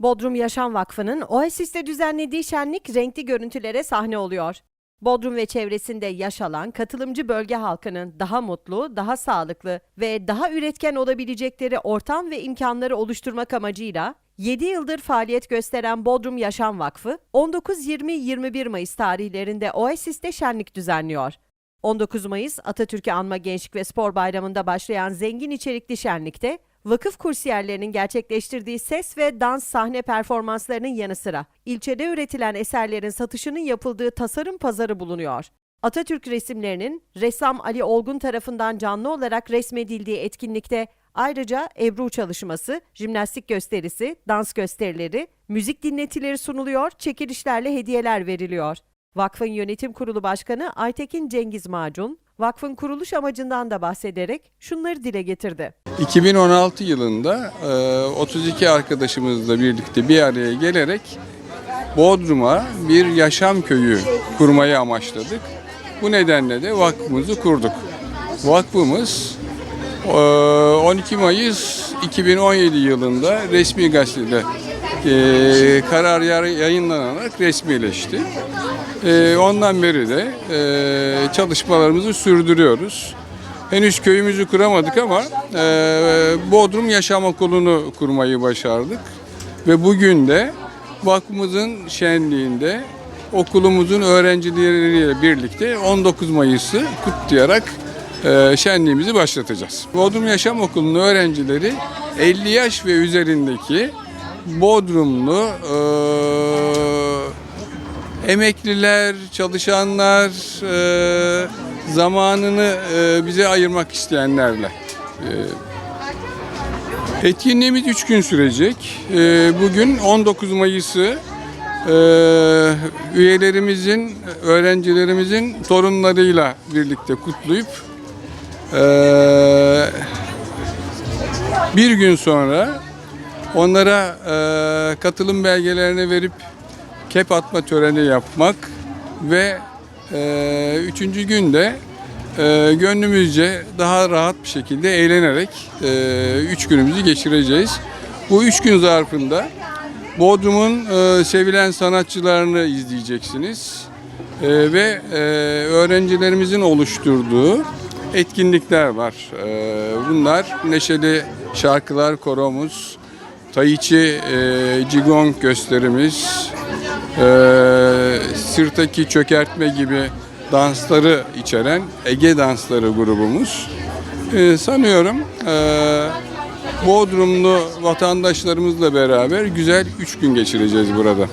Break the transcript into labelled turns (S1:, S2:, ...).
S1: Bodrum Yaşam Vakfı'nın Oasis'te düzenlediği şenlik renkli görüntülere sahne oluyor. Bodrum ve çevresinde yaşalan katılımcı bölge halkının daha mutlu, daha sağlıklı ve daha üretken olabilecekleri ortam ve imkanları oluşturmak amacıyla 7 yıldır faaliyet gösteren Bodrum Yaşam Vakfı 19-20-21 Mayıs tarihlerinde Oasis'te şenlik düzenliyor. 19 Mayıs Atatürk'ü Anma Gençlik ve Spor Bayramı'nda başlayan zengin içerikli şenlikte vakıf kursiyerlerinin gerçekleştirdiği ses ve dans sahne performanslarının yanı sıra ilçede üretilen eserlerin satışının yapıldığı tasarım pazarı bulunuyor. Atatürk resimlerinin ressam Ali Olgun tarafından canlı olarak resmedildiği etkinlikte ayrıca Ebru çalışması, jimnastik gösterisi, dans gösterileri, müzik dinletileri sunuluyor, çekilişlerle hediyeler veriliyor. Vakfın Yönetim Kurulu Başkanı Aytekin Cengiz Macun, vakfın kuruluş amacından da bahsederek şunları dile getirdi.
S2: 2016 yılında e, 32 arkadaşımızla birlikte bir araya gelerek Bodrum'a bir yaşam köyü kurmayı amaçladık. Bu nedenle de vakfımızı kurduk. Vakfımız e, 12 Mayıs 2017 yılında resmi gazetede e, karar yayınlanarak resmileşti. E, Ondan beri de e, çalışmalarımızı sürdürüyoruz. Henüz köyümüzü kuramadık ama e, Bodrum Yaşam Okulu'nu kurmayı başardık. Ve bugün de vakfımızın şenliğinde okulumuzun öğrencileriyle birlikte 19 Mayıs'ı kutlayarak e, şenliğimizi başlatacağız. Bodrum Yaşam Okulu'nun öğrencileri 50 yaş ve üzerindeki Bodrumlu e, emekliler, çalışanlar, e, zamanını e, bize ayırmak isteyenlerle. E, etkinliğimiz 3 gün sürecek. E, bugün 19 Mayıs'ı e, üyelerimizin, öğrencilerimizin torunlarıyla birlikte kutlayıp e, bir gün sonra onlara e, katılım belgelerini verip kep atma töreni yapmak ve e, üçüncü günde e, gönlümüzce daha rahat bir şekilde eğlenerek e, üç günümüzü geçireceğiz. Bu üç gün zarfında Bodrum'un e, sevilen sanatçılarını izleyeceksiniz E, ve e, öğrencilerimizin oluşturduğu etkinlikler var. E, bunlar neşeli şarkılar koromuz, Taichi e, Jigong gösterimiz, e, sırtaki çökertme gibi dansları içeren Ege Dansları grubumuz. E, sanıyorum e, Bodrumlu vatandaşlarımızla beraber güzel üç gün geçireceğiz burada.